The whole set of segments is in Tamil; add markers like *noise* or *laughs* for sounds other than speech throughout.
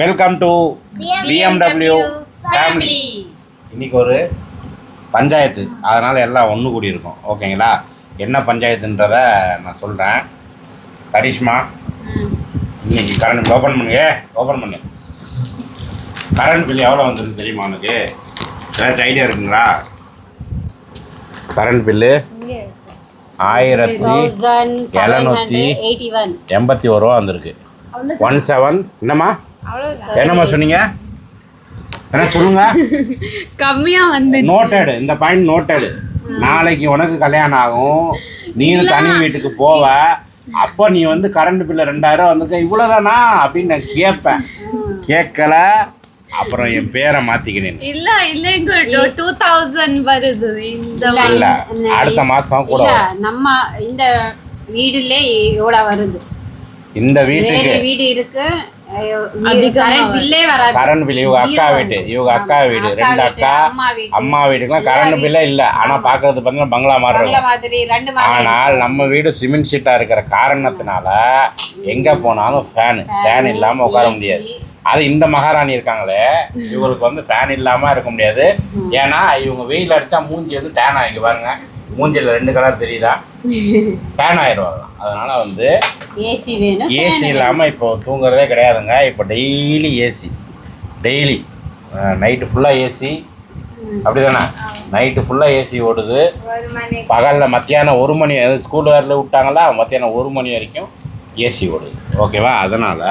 வெல்கம் டு பிஎம்டபிள்யூ ஃபேமிலி இன்னைக்கு ஒரு பஞ்சாயத்து. அதனால் எல்லாம் ஒன்று கூடி இருக்கும் ஓகேங்களா? என்ன பஞ்சாயத்துன்றத நான் சொல்கிறேன் கரிஷ்மா இன்னைக்கு கரண்ட் ஓப்பன் பண்ணுங்க ஓப்பன் பண்ணு. கரண்ட் பில் எவ்வளோ வந்திருக்கு தெரியுமா உனக்கு? ஏதாச்சும் ஐடியா இருக்குங்களா? கரண்ட் பில்லு ஆயிரத்தி எழுநூத்தி எண்பத்தி ஒரு ரூபா வந்திருக்கு ஒன் செவன் என்னம்மா? என்னம்மா சொன்னீங்க? என்ன சொல்லுங்க? *laughs* கம்மியா வந்து நோட்டடு இந்த பாயிண்ட் நோட்டடு நாளைக்கு உனக்கு கல்யாணம் ஆகும். நீயும் தனி வீட்டுக்கு போவ. அப்போ நீ வந்து கரண்ட் பில்லு ரெண்டாயிரம் வந்துக்க இவ்வளோதானா அப்படின்னு நான் கேட்பேன். கேட்கல. அப்புறம் என் பேரை மாற்றிக்கினேன் இல்ல இல்லைங்க டூ தௌசண்ட் வருது. இந்த இல்லை அடுத்த மாதம் கூட. நம்ம இந்த வீடுல இவ்வளவு வருது. இந்த வீட்டுக்கு வீடு இருக்கு. கரண்ட் பில் இவங்க அக்கா வீட்டு இவங்க அக்கா வீடு ரெண்டு அக்கா அம்மா வீட்டு. அம்மா வீட்டுக்குலாம் கரண்ட் பில்லே இல்லை ஆனால் பார்க்கறது பார்த்தீங்கன்னா பங்களா மாதிரி பங்களா இருக்கும் மாதிரி ரெண்டு மாதிரி ஆனால் நம்ம வீடு சிமெண்ட் ஷீட்டாக இருக்கிற காரணத்தினால எங்கே போனாலும் ஃபேனு ஃபேன் இல்லாமல் உட்கார முடியாது அது இந்த மகாராணி இருக்காங்களே இவங்களுக்கு வந்து ஃபேன் இல்லாமல் இருக்க முடியாது ஏன்னா இவங்க வெயில் அடித்தா மூஞ்சி வந்து டேன் ஆகிங்க பாருங்க மூஞ்சியில் ரெண்டு கலர் தெரியுதா? டேன் ஆயிடுவாங்க. அதனால வந்து ஏசி வேணும் ஏசி இல்லாமல் இப்போ தூங்குறதே கிடையாதுங்க. இப்போ டெய்லி ஏசி டெய்லி நைட்டு ஃபுல்லாக ஏசி அப்படி தானே நைட்டு ஃபுல்லாக ஏசி ஓடுது. பகலில் மத்தியானம் ஒரு மணி ஸ்கூல் வேரில் விட்டாங்களா? மத்தியானம் ஒரு மணி வரைக்கும் ஏசி ஓடுது. ஓகேவா அதனால்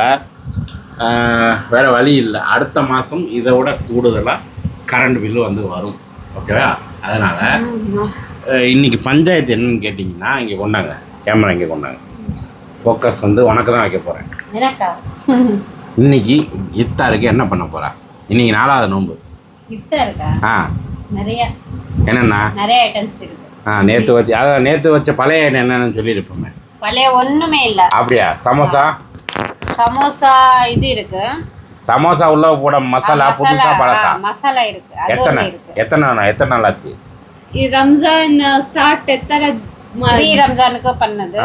வேறு வழி இல்லை. அடுத்த மாதம் இதை விட கூடுதலாக கரண்ட் பில்லு வந்து வரும். ஓகேவா அதனால் இன்றைக்கி பஞ்சாயத்து என்னன்னு கேட்டிங்கன்னா இங்கே கொண்டாங்க. கேமரா இங்கே கொண்டாங்க. ஃபோக்கஸ் வந்து உனக்கு தான் வைக்க போகிறேன் இன்னைக்கு இஃப்தாருக்கு என்ன பண்ண போகிறா இன்றைக்கி நாலாவது நோன்பு. ஆ. நிறைய. என்னென்னா? ஆ நேற்று வச்சு அதான் நேற்று வச்ச பழைய என்னென்னு சொல்லியிருப்போமே. பழைய ஒண்ணுமே இல்ல. அப்படியா? சமோசா? சமோசா இது இருக்கு. சமோசா உள்ள போட மசாலா புதுசா பழசா? மசாலா இருக்கு. எத்தனை? எத்தனை எத்தனை நாள் ஆச்சு? ரம்ஜான் ஸ்டார்ட் எத்தனை த்ரீ ரம்ஜானுக்கு பண்ணது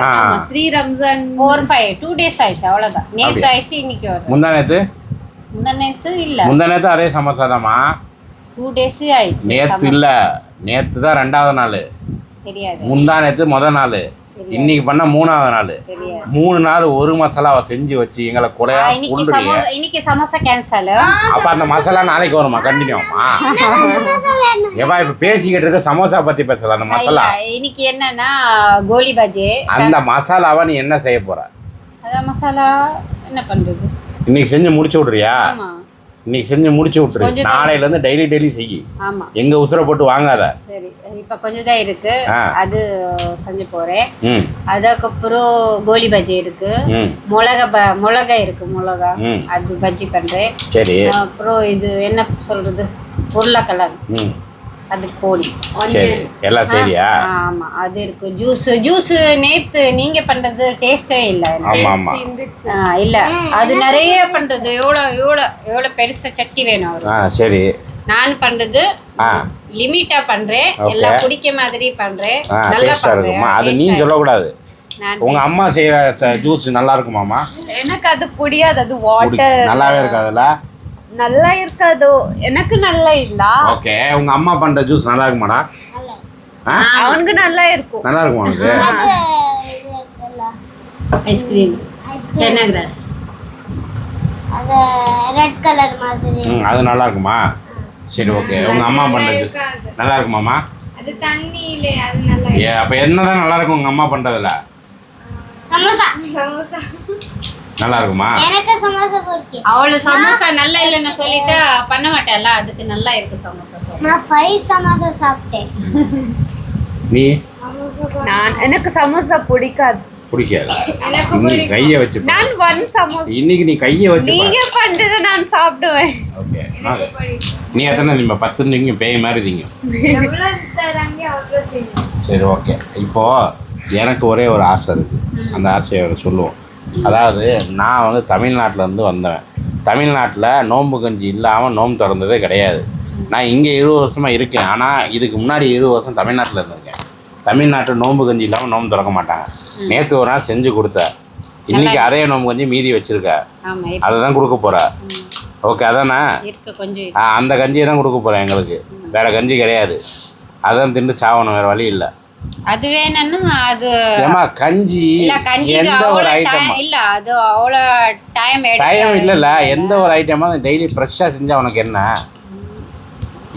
three Ramzan four five two days ஆயிடுச்சு அவ்வளோதான் நேற்று ஆயிடுச்சு இன்னைக்கு வரும் முந்தா நேற்று முந்தா நேற்று இல்லை முந்தா நேற்று அதே சமோசா டூ டேஸ் ஆயிடுச்சு நேற்று இல்லை நேற்று தான் ரெண்டாவது நாள் தெரியாது முந்தா நேற்று முத நாள் இன்னைக்கு பண்ண மூணாவது நாள். மூணு நாள் ஒரு மசாலாவை செஞ்சு வச்சு எங்களை கொலையா ஆ, இன்னைக்கு சமோசா இன்னைக்கு சமோசா கேன்சல் அப்ப அந்த மசாலா நாளைக்கு வருமா? கண்டினியூமா ஏப்பா இப்ப பேசிக்கிட்டு இருக்க சமோசா பத்தி பேசலாம் அந்த மசாலா? இன்னைக்கு என்னன்னா கோலி பஜ்ஜி. அந்த மசாலாவை நீ என்ன செய்ய போற? அதான் மசாலா என்ன பண்றது? இன்னைக்கு செஞ்சு முடிச்சு விட்றியா? ஆமா. இன்னைக்கு செஞ்சு முடிச்சு விட்டுரு. நாளையில இருந்து டெய்லி டெய்லி செய் ஆமா. எங்க உசுரை போட்டு வாங்காத. சரி இப்ப கொஞ்சம் தான் இருக்கு. அது செஞ்சு போறேன். அதுக்கப்புறம் கோலி பஜ்ஜி இருக்கு. மிளகா மிளகா இருக்கு மிளகா. அது பஜ்ஜி பண்றேன். சரி. அப்புறம் இது என்ன சொல்றது? உருளைக்கிழங்கு. ம் அது போடி சரி. எல்லாம் சரியா? ஆமா. அது இருக்கு. ஜூஸ் ஜூஸ் நேத்து நீங்க பண்றது டேஸ்டே இல்ல. ஆமா ஆமா. இல்ல. அது நிறைய பண்றது. எவ்வளோ எவ்வளோ எவ்வளோ பெருசா சட்டி வேணும் ஆ சரி. நான் பண்றது லிமிட்டா பண்றேன். எல்லாம் குடிக்க மாதிரி பண்றேன். நல்லா பண்றேன். அது நீ இருக்கு. நான் உங்க அம்மா செய்யற ஜூஸ் நல்லா இருக்குமாமா எனக்கு அது புடியாது அது வாட்டர் நல்லாவே இருக்காதுல்ல? நல்லா இருக்காது? எனக்கு நல்லா இல்ல? ஓகே உங்க அம்மா பண்ற ஜூஸ் நல்லா இருக்குமாடா? அவனுக்கு நல்லா இருக்கும். நல்லா இருக்குமா உனக்கு ஐஸ்கிரீம் கிராஸ் அது ரெட் கலர் மாதிரி. அது நல்லா இருக்குமா? சரி ஓகே. உங்க அம்மா பண்ற ஜூஸ் நல்லா இருக்குமாமா அது தண்ணியில அது நல்லா ஏ அப்ப என்னதான் நல்லா இருக்கும் உங்க அம்மா பண்றதுல? சமோசா. சமோசா. நல்லா இருக்குமா எனக்கு சமோசா பிடிக்கும் அவளு சமோசா நல்லா இல்லைன்னு சொல்லிட்டு பண்ண மாட்டேன்ல அதுக்கு நல்லா இருக்கு சமோசா. நான் ஃபைவ் சமோசா சாப்பிட்டேன். நீ? நான் எனக்கு சமோசா பிடிக்காது. பிடிக்காது? எனக்கு கையை வச்சு. நான் ஒன் சமோசா இன்னைக்கு நீ கையை வச்சு நீங்க பண்றது நான் சாப்பிடுவேன். ஓகே நீ எத்தனை நீங்க பத்து நீங்க பேய் மாதிரி தீங்க எவ்வளவு தராங்க அவ்வளவு தெரியும். சரி ஓகே. இப்போ எனக்கு ஒரே ஒரு ஆசை இருக்கு. அந்த ஆசையை அவர் சொல்லுவோம். அதாவது நான் வந்து தமிழ்நாட்டுல இருந்து வந்தவன். தமிழ்நாட்டில் நோன்பு கஞ்சி இல்லாமல் நோன்பு திறந்ததே கிடையாது. நான் இங்கே இருபது வருஷமாக இருக்கேன். ஆனால் இதுக்கு முன்னாடி இருபது வருஷம் தமிழ்நாட்டில் இருந்திருக்கேன். தமிழ்நாட்டில் நோன்பு கஞ்சி இல்லாமல் நோன்பு திறக்க மாட்டாங்க. நேற்று ஒரு நாள் செஞ்சு கொடுத்த. இன்னைக்கு அதே நோன்பு கஞ்சி மீதி வச்சிருக்க. அதை தான் கொடுக்க போற. ஓகே அதானே? ஆ அந்த கஞ்சியை தான் கொடுக்க போகிறேன் எங்களுக்கு. வேறு கஞ்சி கிடையாது. அதான் திண்டு சாவணும் வேறு வழி இல்லை. அது வேணும்னா அது ஏமா கஞ்சி இல்ல கஞ்சிக்கு எந்த ஒரு ஐட்டம் டைம் இல்ல அது அவ்வளோ டைம் டைம் இல்லைல்ல எந்த ஒரு ஐட்டமாக டெய்லி ஃப்ரெஷ்ஷாக செஞ்சால் உனக்கு என்ன?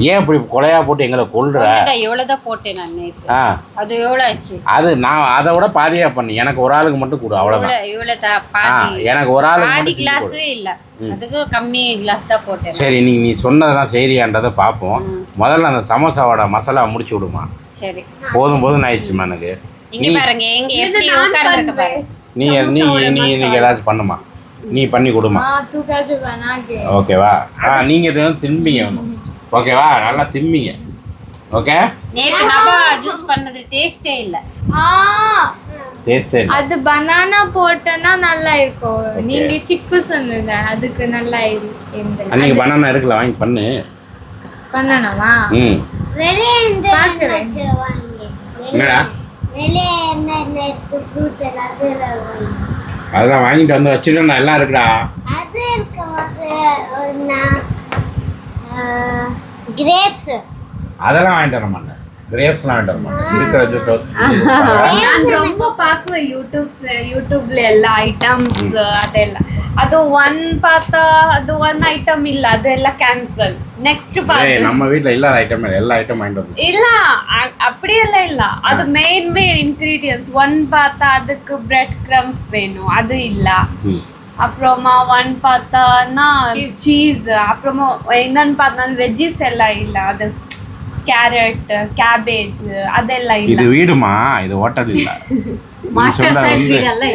ஏன் இப்படி கொலையா போட்டு எங்களை கொள்ற எவ்வளோதான் போட்டேன் நான் நேற்று ஆ. அது எவ்வளோ ஆச்சு? அது நான் அதை விட பாதியாக பண்ணி. எனக்கு ஒரு ஆளுக்கு மட்டும் கொடு அவ்வளோதான் இவ்வளோ தான் எனக்கு ஒரு ஆளுக்கு பாதி கிளாஸ். இல்ல. அதுக்கு கம்மி கிளாஸ் தான் போட்டேன். சரி நீ நீ சொன்னதெல்லாம் சரியான்றதை பார்ப்போம். முதல்ல அந்த சமோசாவோட மசாலா முடிச்சு விடுமா. சரி. போதும் போதும் ஆயிடுச்சுமா எனக்கு. இங்க பாருங்க எங்க எப்படி உட்கார்ந்திருக்க பாருங்க நீ நீ நீ நீங்க ஏதாச்சும் பண்ணுமா? நீ பண்ணி கொடுமா. ஓகேவா ஆ நீங்க எதுவும் திம்பிங்க ஓகேவா நல்லா திம்பிங்க ஓகே? நேத்து நம்ம ஜூஸ் பண்ணது டேஸ்டே இல்ல. டேஸ்டே இல்ல. அது பனானா போட்டனா நல்லா இருக்கும் நீங்க சிக்கு சொன்னீங்க அதுக்கு நல்லா இருக்கு அன்னைக்கு பனானா இருக்குல வாங்கி பண்ணு. பண்ணனவா ம். அதான் வாங்கிட்டு வந்து வச்சிருக்கா எல்லாம் இருக்குடா. அது கிரேப்ஸ் அதெல்லாம் வாங்கிட்டு வர மாட்டேன். கிரேப்ஸ்லாம் வாங்கிட்டு வர மாட்டேன். இருக்கிற ஜூஸ் *laughs* நான் ரொம்ப பார்க்குவேன் யூடியூப்ஸ் யூடியூப்ல எல்லா ஐட்டம்ஸ் அதெல்லாம். ಅದು ಒನ್ ಪಾತ ಅದು ಒನ್ ಐಟಮ್ ಇಲ್ಲ ಅದೆಲ್ಲ ಕ್ಯಾನ್ಸಲ್ நெக்ஸ்ட் பாத்து நம்ம வீட்ல இல்லாத ஐட்டம் எல்லா ஐட்டம் வாங்கிட்டு இல்ல அப்படி எல்லாம் இல்ல அது மெயின் மெயின் இன்கிரிடியன்ஸ் ஒன் பார்த்தா அதுக்கு பிரெட் கிரம்ஸ் வேணும் அது இல்ல அப்புறமா ஒன் பார்த்தானா சீஸ் அப்புறமா என்னன்னு பார்த்தா வெஜ்ஜஸ் எல்லாம் இல்ல அது கேரட் கேபேஜ் அதெல்லாம் இல்ல இது வீடுமா இது ஹோட்டல் இல்ல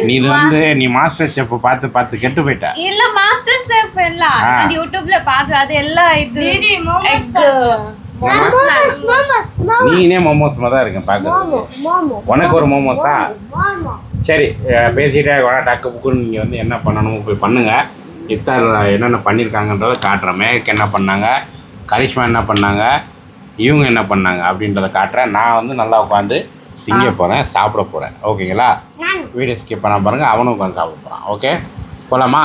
நீ வந்து நீ மாஸ்டர் செஃப் பார்த்து பார்த்து கெட்டு போயிட்ட. இல்ல மாஸ்டர் செஃப் இல்ல. யூடியூப்ல பாத்து அது எல்லாம் இது நீனே மோமோஸ்மா தான் இருக்கேன் பார்க்குறது உனக்கு ஒரு மோமோஸா சரி பேசிட்டே வேணா டக்கு புக்குன்னு நீங்கள் வந்து என்ன பண்ணணுமோ போய் பண்ணுங்க. இத்தார் என்னென்ன பண்ணியிருக்காங்கன்றத காட்டுற மேக் என்ன பண்ணாங்க? கரிஷ்மா என்ன பண்ணாங்க? இவங்க என்ன பண்ணாங்க? அப்படின்றத காட்டுறேன். நான் வந்து நல்லா உட்காந்து திங்க போகிறேன் சாப்பிட போகிறேன் ஓகேங்களா? வீடியோ ஸ்கிப் பண்ண பாருங்கள் அவனும் உட்காந்து சாப்பிட போகிறான் ஓகே? போகலாமா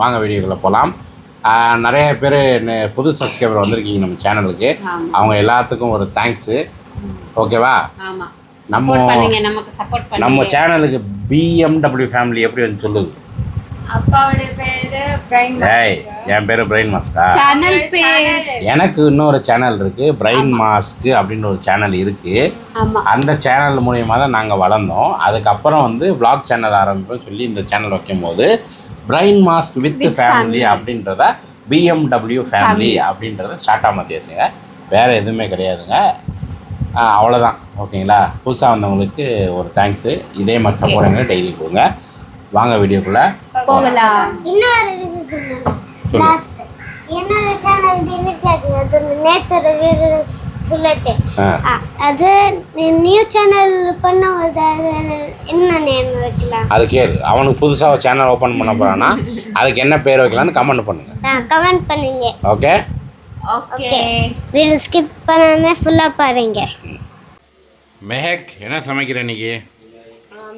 வாங்க வீடியோக்குள்ளே போகலாம் நிறைய பேர் புது சப்ஸ்கிரைபர் வந்திருக்கீங்க நம்ம சேனலுக்கு. அவங்க எல்லாத்துக்கும் ஒரு தேங்க்ஸு ஓகேவா? நம்ம நம்ம சேனலுக்கு பிஎம்டபிள்யூ ஃபேமிலி எப்படி வந்து சொல்லுது? ஏய் என் பேர் பிரெயின் மாஸ்கா எனக்கு இன்னொரு சேனல் இருக்குது பிரெயின் மாஸ்க்கு அப்படின்னு ஒரு சேனல் இருக்குது ஆமா. அந்த சேனல் மூலியமாக தான் நாங்கள் வளர்ந்தோம். அதுக்கப்புறம் வந்து vlog சேனல் ஆரம்பிப்போம் சொல்லி இந்த சேனல் வைக்கும்போது பிரெயின் மாஸ்க் வித் ஃபேமிலி அப்படின்றத பிஎம்டபிள்யூ ஃபேமிலி அப்படின்றத ஸ்டார்ட்டாக மாற்றியாச்சுங்க வேறு எதுவுமே கிடையாதுங்க. ஆ, அவ்வளோதான் ஓகேங்களா? புதுசாக வந்தவங்களுக்கு ஒரு தேங்க்ஸு இதே மாதிரி சப்போர்ட் டெய்லி கொடுங்க. வாங்க வீடியோக்குள்ளே. போகலாம். இன்னொரு இது சொல்லணும் லாஸ்ட் என்னோட சேனல் டிலீட் ஆச்சு அது நேற்று வீடு சொல்லிட்டு. அது நியூ சேனல் பண்ண என்ன நேம் வைக்கலாம்? அது கேளு. அவனுக்கு புதுசாக சேனல் ஓப்பன் பண்ண போகிறான்னா அதுக்கு என்ன பேர் வைக்கலாம்னு கமெண்ட் பண்ணுங்கள் கமெண்ட் பண்ணுங்க. ஓகே ஓகே வீடு ஸ்கிப் பண்ணாம ஃபுல்லாக பாருங்க. மெஹக் என்ன சமைக்கிற இன்னைக்கு?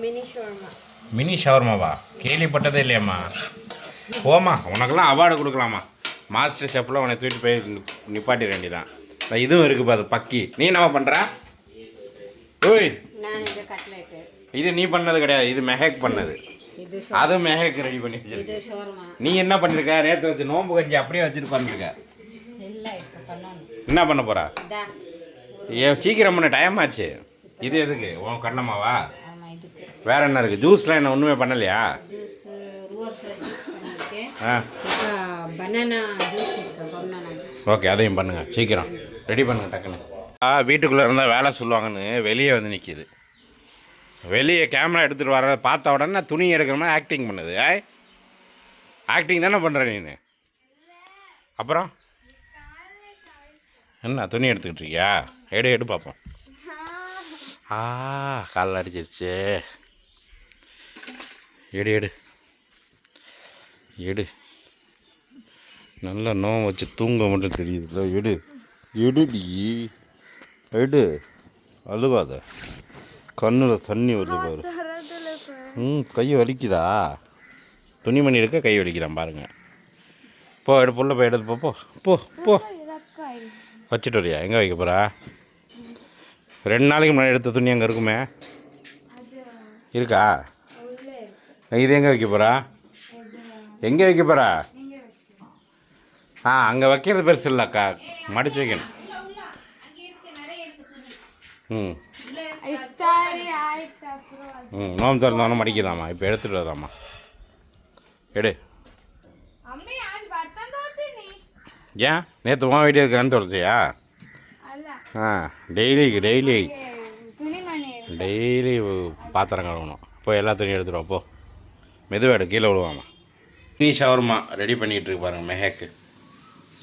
மினி ஷோர்மா மினி ஷவர்மாவா? கேள்விப்பட்டதே இல்லையாம்மா. போமா உனக்கெல்லாம் அவார்டு கொடுக்கலாமா? மாஸ்டர் ஷெஃப்பில் உன்னை தூக்கிட்டு போய் நிப்பாட்டிட வேண்டியதான் இந்த இதுவும் இருக்குது பாரு பக்கி. நீ என்னவா பண்ணுற ஓய் இது நீ பண்ணது கிடையாது இது மெஹக் பண்ணது. இது அது மெஹக் ரெடி பண்ணி வச்சிருக்கு நீ என்ன பண்ணிருக்க? நேற்று வச்சு நோம்பு கஞ்சி அப்படியே வச்சுட்டு பண்ணிருக்க என்ன பண்ண போறா? ஏ சீக்கிரம் பண்ண டைம் ஆச்சு. இது எதுக்கு? உன் இதுக்கு வேற என்ன இருக்கு? ஜூஸ்லாம் என்ன ஒன்றுமே பண்ணலையா? ஜூஸ் ஆ. பனானா ஜூஸ் ஓகே அதையும் பண்ணுங்க சீக்கிரம். ரெடி பண்ணுங்க டக்குன்னு. ஆ வீட்டுக்குள்ளே இருந்தால் வேலை சொல்லுவாங்கன்னு வெளியே வந்து நிற்கிது வெளியே கேமரா எடுத்துகிட்டு வர பார்த்த உடனே துணி எடுக்கிற மாதிரி ஆக்டிங் பண்ணுது. ஏய் ஆக்டிங் தானே பண்ணுற நீ அப்புறம்? என்ன துணி எடுத்துக்கிட்டு இருக்கியா? எடு எடு பார்ப்போம். ஆ காலில் அடிச்சிருச்சு. எடு எடு. எடு. நல்லா நோம் வச்சு தூங்க மட்டும் தெரியுதுல்ல எடு. எடுடி. எடு. அழுவாத. கண்ணில் தண்ணி வருது பாரு. ம் கை வலிக்குதா? துணிமணி எடுக்க கை வலிக்கிறான் பாருங்கள் போ எடு புள்ள போய் எடுத்து போ போ. போ போ. வச்சுட்டு வரியா? எங்கே வைக்க போகிறா ரெண்டு நாளைக்கு முன்னாடி எடுத்த துணி அங்கே இருக்குமே? இருக்கா? இது எங்கே வைக்க போகிறா எங்கே வைக்க போகிறா ஆ அங்கே வைக்கிறது பெருசு இல்லைக்கா. மடிச்சு வைக்கணும். ம். ம் நோம்பு திறந்தவொன்னே மடிக்கலாமா? இப்போ எடுத்துகிட்டு வராமா எடு. ஏன்? நேற்று உன் வீடியோ இருக்கான்னு சொல்லியா ஆ டெய்லி டெய்லி. டெய்லி பாத்திரம் கழுவணும். போய் எல்லா துணியும் எடுத்துட்டு வா, போ. மெதுவாக எடு கீழே விழுவாமா. டீ ஷவர்மா ரெடி பண்ணிகிட்டு இருக்கு பாருங்க மெஹேக்கு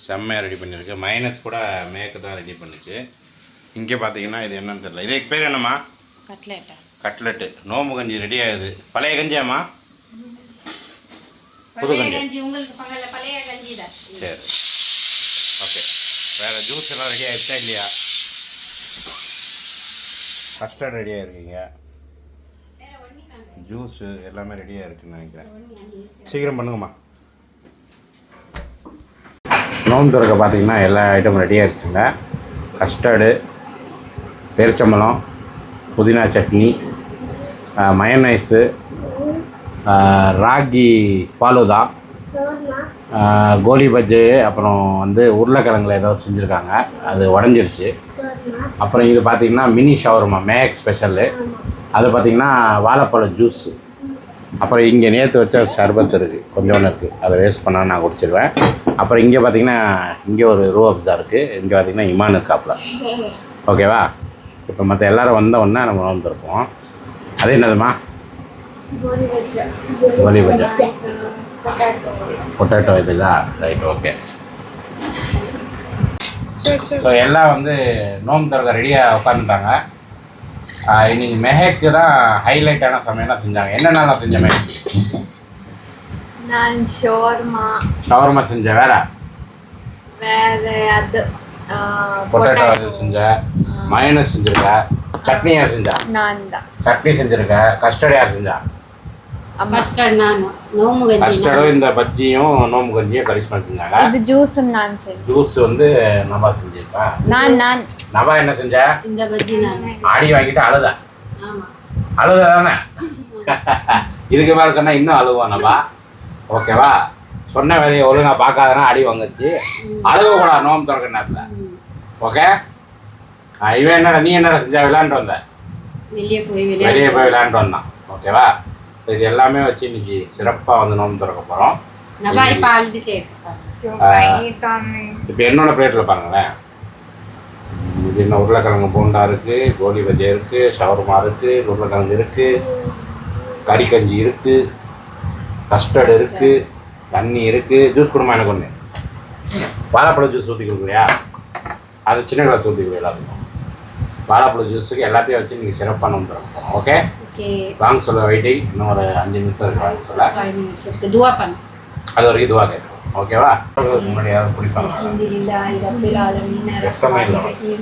செம்மையாக ரெடி பண்ணியிருக்கு மைனஸ் கூட மேக்கு தான் ரெடி பண்ணுச்சு. இங்கே பார்த்தீங்கன்னா இது என்னன்னு தெரியல. இதுக்கு பேர் என்னம்மா? கட்லெட்டா. கட்லெட்டு. நோம்பு கஞ்சி ரெடி ஆகுது. பழைய கஞ்சியாம்மா? புது பழைய கஞ்சி. உங்களுக்கு பகல்ல பழைய கஞ்சி தான் சரி. ஓகே. வேறு ஜூஸ் எல்லாம் ரெடி ஆகிடுச்சா இல்லையா? கஸ்டர்ட் ரெடியாக இருக்கீங்க ஜூஸு எல்லாமே ரெடியாக இருக்குன்னு நினைக்கிறேன். சீக்கிரம் பண்ணுங்கம்மா. நோம்பு திறக்க பார்த்தீங்கன்னா எல்லா ஐட்டமும் ரெடியாக ஆயிடுச்சுங்க கஸ்டர்டு பேரிச்சம்பழம் புதினா சட்னி மயனைஸு ராகி ஃபாலுதா கோலி பஜ்ஜு அப்புறம் வந்து உருளைக்கிழங்குல ஏதோ செஞ்சுருக்காங்க. அது உடஞ்சிருச்சு. அப்புறம் இது பார்த்தீங்கன்னா மினி ஷவர்மா மேக் ஸ்பெஷலு அது பார்த்தீங்கன்னா வாழைப்பழ ஜூஸ். அப்புறம் இங்கே நேற்று வச்ச சர்பத் இருக்குது கொஞ்சோண்டு இருக்குது அதை வேஸ்ட் பண்ணால் நான் குடிச்சிருவேன். அப்புறம் இங்கே பார்த்தீங்கன்னா இங்கே ஒரு ரூ அப்ஸா இருக்குது இங்கே பார்த்தீங்கன்னா இமான் இருக்காப்புல ஓகேவா? இப்போ மற்ற எல்லாரும் வந்த உடனே நம்ம வந்துருப்போம். அது என்னதுமா? கோலி பஜ்ஜா பொட்டாட்டோ இதுதா ரைட் ஓகே ஸோ எல்லாம் வந்து நோம்பு திறக்க ரெடியாக உட்காந்துட்டாங்க இன்னைக்கு மெஹேக்கு தான் ஹைலைட்டான சமையலாம் செஞ்சாங்க. என்னென்னலாம் செஞ்ச மெஹேக்? நான் ஷோர்மா ஷவர்மா செஞ்ச வேற? வேற அது பொட்டேட்டோ இது செஞ்ச மயனஸ் செஞ்சிருக்க சட்னி யார் செஞ்சா? நான் தான் சட்னி செஞ்சிருக்க கஸ்டர்ட் யார் செஞ்சா? கஸ்டர்ட் நான் நோம்பு கஞ்சி கஸ்டர்டும் இந்த பஜ்ஜியும் நோம்பு கஞ்சியும் கரிஷ்மா செஞ்சாங்க இது ஜூஸும் நான் ஜூஸ் வந்து நபா செஞ்சிருக்கா நான் நான். நபா என்ன செஞ்ச? இந்த பஜ்ஜி நான். ஆடி வாங்கிட்டு அழுத. ஆமா. அழுத தானே? இதுக்கு மேலே சொன்னால் இன்னும் அழுவானப்பா ஓகேவா? சொன்ன வேலையை ஒழுங்காக பார்க்காதனா அடி வாங்குச்சு. அழுகக்கூடாது நோம்பு திறக்கிற நேரத்தில். ஓகே? இவன் என்னடா நீ என்னடா செஞ்சா? விளையாண்டு வந்த? வெளியே போய் வெளியே வெளியே போய் விளையாண்டு வந்தான். ஓகேவா? இது எல்லாமே வச்சு இன்னைக்கு சிறப்பாக வந்து நோம்பு திறக்க போகிறோம் இப்ப என்னோட பிளேட்டில் பாருங்களேன். இது என்ன உருளைக்கிழங்கு பூண்டா இருக்குது கோலி பஜ்ஜி இருக்குது ஷவர்மா இருக்குது உருளைக்கிழங்கு இருக்குது கறி கஞ்சி இருக்குது கஸ்டர்டு இருக்குது தண்ணி இருக்குது ஜூஸ் கொடுமா எனக்கு ஒன்று வாழைப்பழ ஜூஸ் ஊற்றி கொடுக்குறியா? அது சின்ன கிளாஸ் ஊற்றி கொடு எல்லாத்துக்கும். வாழைப்பழ ஜூஸுக்கு எல்லாத்தையும் வச்சு நீங்கள் சிறப்பாக நோம்பு திறக்க போகிறோம் ஓகே வாங்க சொல்ல வெயிட்டிங் இன்னும் ஒரு அஞ்சு நிமிஷம் இருக்கு வாங்க சொல்ல ஃபைவ் மினிட்ஸ் இருக்கு துவா பண்ணு அது வரைக்கும் இதுவாக கேட்கும் ஓகேவா முன்னாடி யாரும் குடிப்பாங்க الحمد لله رب العالمين رحمن الرحمن الرحيم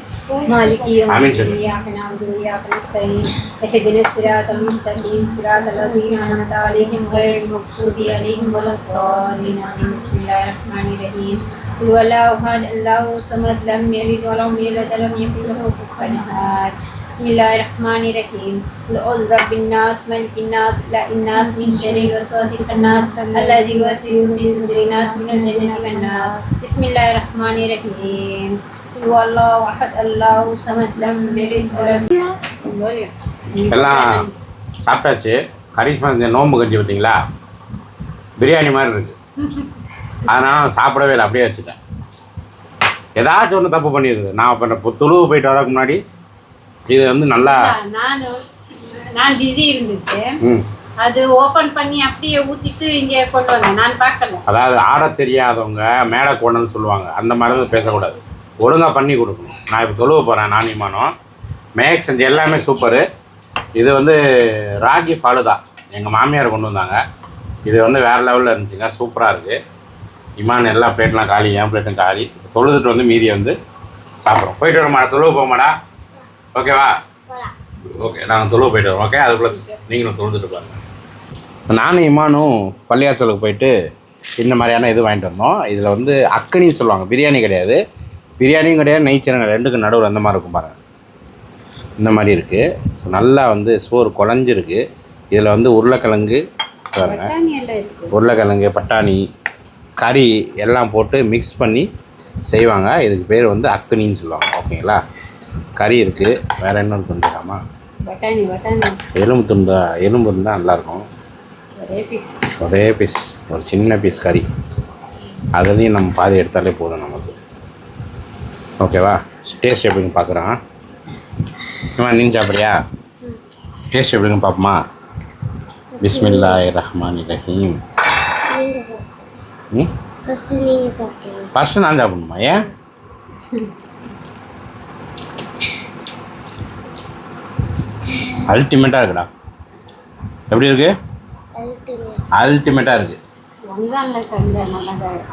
مالك يوم آمين الدين جل. إياك نعبد وإياك نستعين اهدنا الصراط المستقيم صراط الذين أنعمت عليهم غير المغضوب عليهم ولا الضالين آمين بسم الله الرحمن الرحيم قل هو الله أحد الله الصمد لم يلد ولم يولد ولم يكن له كفوا أحد बिस्मिल्लाहिर्रहमानिर्रहीम लौल रब्बिन नास मलिकिन नास ला इन्नास मिन शरीर वसवासिल खन्नास अल्लाजी वसवीस फी सुदरी नास मिन जन्नति वन नास बिस्मिल्लाहिर्रहमानिर्रहीम हु अल्लाहु अहद अल्लाहु समद लम यलिद वलम எல்லாம் சாப்பிட்டாச்சு கரிஷ்மா இந்த நோம்பு கஞ்சி பார்த்தீங்களா பிரியாணி மாதிரி இருக்கு அதனால் சாப்பிடவே இல்லை அப்படியே வச்சுட்டேன் ஏதாச்சும் ஒன்று தப்பு பண்ணிடுது நான் இப்போ துளுவு போயிட்டு வரதுக்கு முன்னாடி இது வந்து நல்லா நான் நான் பிஸி இருந்துச்சு அது ஓபன் பண்ணி அப்படியே ஊத்திட்டு இங்க கொண்டு வந்தேன். நான் பார்க்கல. அதாவது ஆட தெரியாதவங்க மேடை கோணன்னு சொல்லுவாங்க. அந்த மாதிரி தான் பேசக்கூடாது. ஒழுங்காக பண்ணி கொடுக்கணும். நான் இப்போ தொழுவ போகிறேன் நான் இமானம் மேக் செஞ்ச எல்லாமே சூப்பரு இது வந்து ராகி ஃபாலுதா எங்கள் மாமியார் கொண்டு வந்தாங்க. இது வந்து வேறு லெவலில் இருந்துச்சுங்க. சூப்பராக இருக்குது இமான் எல்லா பிளேட்லாம் காலி என் பிளேட்டும் காலி. தொழுதுட்டு வந்து மீதியை வந்து சாப்பிட்றோம். போயிட்டு வரோம்மா தொழுவு போமாடா ஓகேவா ஓகே நாங்கள் தொழுவு போயிட்டு வரோம் ஓகே அதுக்குள்ளே நீங்களும் தொழுதுட்டு பாருங்க. நானும் இமானும் பள்ளியாசலுக்கு போயிட்டு இந்த மாதிரியான இது வாங்கிட்டு வந்தோம். இதில் வந்து அக்கனின்னு சொல்லுவாங்க. பிரியாணி கிடையாது. பிரியாணியும் கிடையாது நெய்ச்சரம் கிடையாது. ரெண்டுக்கு நடுவில் அந்த மாதிரி இருக்கும் பாருங்கள் இந்த மாதிரி இருக்குது ஸோ நல்லா வந்து சோறு குழஞ்சிருக்கு. இதில் வந்து உருளைக்கிழங்கு பாருங்க. பட்டாணி எல்லாம் இருக்கு. உருளைக்கிழங்கு பட்டாணி கறி எல்லாம் போட்டு மிக்ஸ் பண்ணி செய்வாங்க. இதுக்கு பேர் வந்து அக்கனின்னு சொல்லுவாங்க. ஓகேங்களா கறி இருக்குது வேறு என்ன துண்டுக்காமா பட்டாணி பட்டாணி. எலும்பு துண்டு? எலும்பு இருந்தால் நல்லாயிருக்கும் ஒரே பீஸ் ஒரே பீஸ் ஒரு சின்ன பீஸ் கறி. அதுலேயும் நம்ம பாதி எடுத்தாலே போதும் நமக்கு. ஓகேவா? டேஸ்ட் எப்படின்னு பார்க்குறான் இவன் நீ சாப்பிட்றியா? டேஸ்ட் எப்படின்னு பார்ப்போமா பிஸ்மில்லாஹ் ரஹ்மான் ரஹீம் நீங்கள் நீங்கள் ஃபஸ்ட்டு நான் சாப்பிடணுமா ஏன்? அல்டிமேட்டாக இருக்குடா. எப்படி இருக்கு? அல்டிமேட்டாக இருக்குது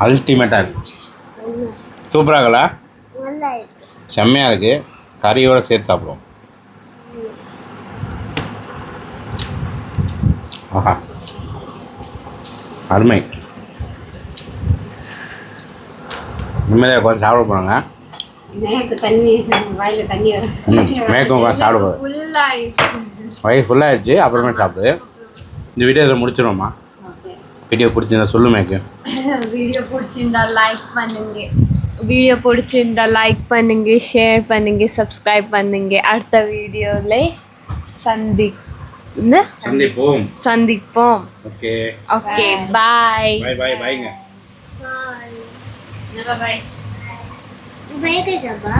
அல்டிமேட்டாக இருக்குது சூப்பராக இருக்குல்ல இருக்கு. செம்மையாக இருக்குது கறியோட சேர்த்து சாப்பிடுவோம். ஆஹா. அருமை. நிம்மதியாக கொஞ்சம் சாப்பிட போகிறாங்க மேற்கு தண்ணி வாயில தண்ணி வரும். ம் மேற்கும் உட்காந்து *laughs* சாப்பிட போகுது ஃபுல்லாக வயிறு ஃபுல்லாகிடுச்சு அப்புறமே சாப்பிடு. இந்த வீடியோ இதில் முடிச்சிடுவோம்மா. வீடியோ பிடிச்சிருந்தா சொல்லு மேற்கு வீடியோ *laughs* பிடிச்சிருந்தா லைக் பண்ணுங்க. வீடியோ பிடிச்சிருந்தா லைக் பண்ணுங்க ஷேர் பண்ணுங்க சப்ஸ்கிரைப் பண்ணுங்க. அடுத்த வீடியோவில் சந்தி என்ன? சந்திப்போம். சந்திப்போம். ஓகே. ஓகே பாய் பாய் பாய் பாய்ங்க பாய் பாய் బ్రేక్ వేసాబ్బా